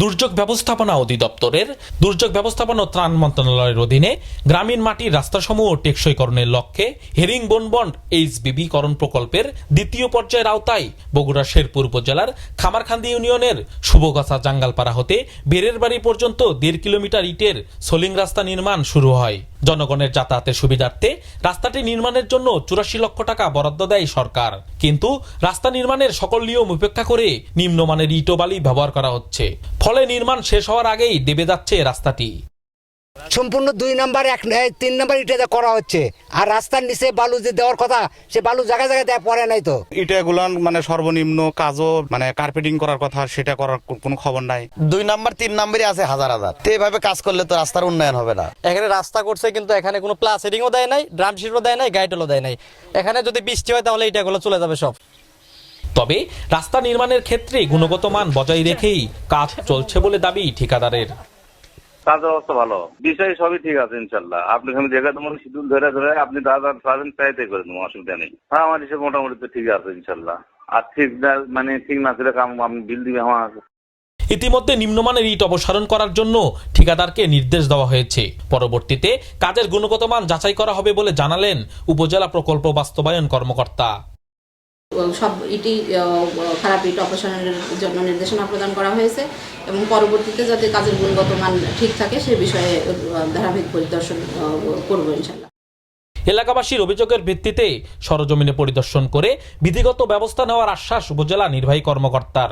দুর্যোগ ব্যবস্থাপনা অধিদপ্তরের দুর্যোগ ব্যবস্থাপনা ও ত্রাণ মন্ত্রণালয়ের অধীনে গ্রামীণ মাটির রাস্তাসমূহ টেকসইকরণের লক্ষ্যে হেরিং বনবন্ড এইচবিবি করণ প্রকল্পের দ্বিতীয় পর্যায়ের আওতায় বগুড়া শেরপুর উপজেলার খামারখান্দি ইউনিয়নের শুভগাছা জাঙ্গালপাড়া হতে বেরের বাড়ি পর্যন্ত দেড় কিলোমিটার ইটের সোলিং রাস্তা নির্মাণ শুরু হয়। জনগণের যাতায়াতের সুবিধার্থে রাস্তাটি নির্মাণের জন্য চুরাশি লক্ষ টাকা বরাদ্দ দেয় সরকার। কিন্তু রাস্তা নির্মাণের সকল নিয়ম উপেক্ষা করে নিম্নমানের ইটো বালি ব্যবহার করা হচ্ছে। ফলে নির্মাণ শেষ হওয়ার আগেই দেবে যাচ্ছে রাস্তাটি। সম্পূর্ণ দুই নাম্বার এক তিন নাম্বার ইটেতে করা হচ্ছে। আর রাস্তার নিচে বালু যে দেওয়ার কথা সে বালু জায়গায় জায়গায় দেওয়া পড়ে নাই তো। ইটাগুলো মানে সর্বনিম্ন কাজও মানে কার্পেটিং করার কথা সেটা করার কোনো খবর নাই। দুই নাম্বার তিন নাম্বারই আছে হাজার হাজার। তো এভাবে কাজ করলে তো রাস্তার উন্নয়ন হবে না। এখানে রাস্তা করছে কিন্তু এখানে কোনো প্লাস হেডিংও দেয় নাই ড্রাম শিটও দেয় নাই গাইডেলও দেয় নাই। এখানে যদি বৃষ্টি হয় তাহলে এটাগুলো চলে যাবে সব। তবে রাস্তা নির্মাণের ক্ষেত্রে গুণগত মান বজায় রেখেই কাজ চলছে বলে দাবি ঠিকাদারের। কাজের অবস্থা ভালো। বিষয় সবই ঠিক আছে, ইনশাল্লাহ। জায়গা তোমার ধরে ধরে আপনি দাদা পাবেন চাইতে করে দেবো অসুবিধা নেই। হ্যাঁ আমার হিসেবে মোটামুটি তো ঠিক আছে, ইনশাল্লাহ। আর ঠিক না মানে ঠিক না বিল দিবে, আমার ইতিমধ্যে নিম্নমানের ইট অপসারণ করার জন্য ঠিকাদারকে নির্দেশ দেওয়া হয়েছে। পরবর্তীতে কাজের গুণগত মান যাচাই করা হবে বলে জানালেন উপজেলা প্রকল্প বাস্তবায়ন কর্মকর্তা। সব ইটি খারাপ ইট অপসারণের জন্য নির্দেশনা প্রদান করা হয়েছে এবং পরবর্তীতে যাতে কাজের গুণগত মান ঠিক থাকে সে বিষয়ে ধারাবাহিক পরিদর্শন করব ইনশাল্লাহ এলাকাবাসীর অভিযোগের ভিত্তিতে সরজমিনে পরিদর্শন করে বিধিগত ব্যবস্থা নেওয়ার আশ্বাস উপজেলা নির্বাহী কর্মকর্তার।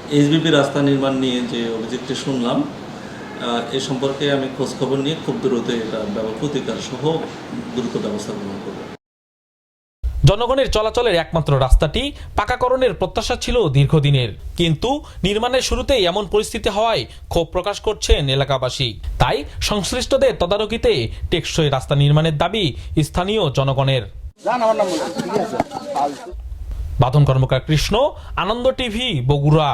এইচবিপি রাস্তা নির্মাণ নিয়ে যে অভিযোগটি শুনলাম আহ, এ সম্পর্কে আমি খোঁজখবর নিয়ে খুব দ্রুত এটা প্রতিকার সহ দ্রুত ব্যবস্থা গ্রহণ করব। জনগণের চলাচলের একমাত্র রাস্তাটি পাকাকরণের প্রত্যাশা ছিল দীর্ঘদিনের। কিন্তু নির্মাণের শুরুতেই এমন পরিস্থিতি হওয়ায় ক্ষোভ প্রকাশ করছেন এলাকাবাসী। তাই সংশ্লিষ্টদের তদারকিতে টেকসই রাস্তা নির্মাণের দাবি স্থানীয় জনগণের। বাদন কর্মকার কৃষ্ণ আনন্দ টিভি বগুড়া।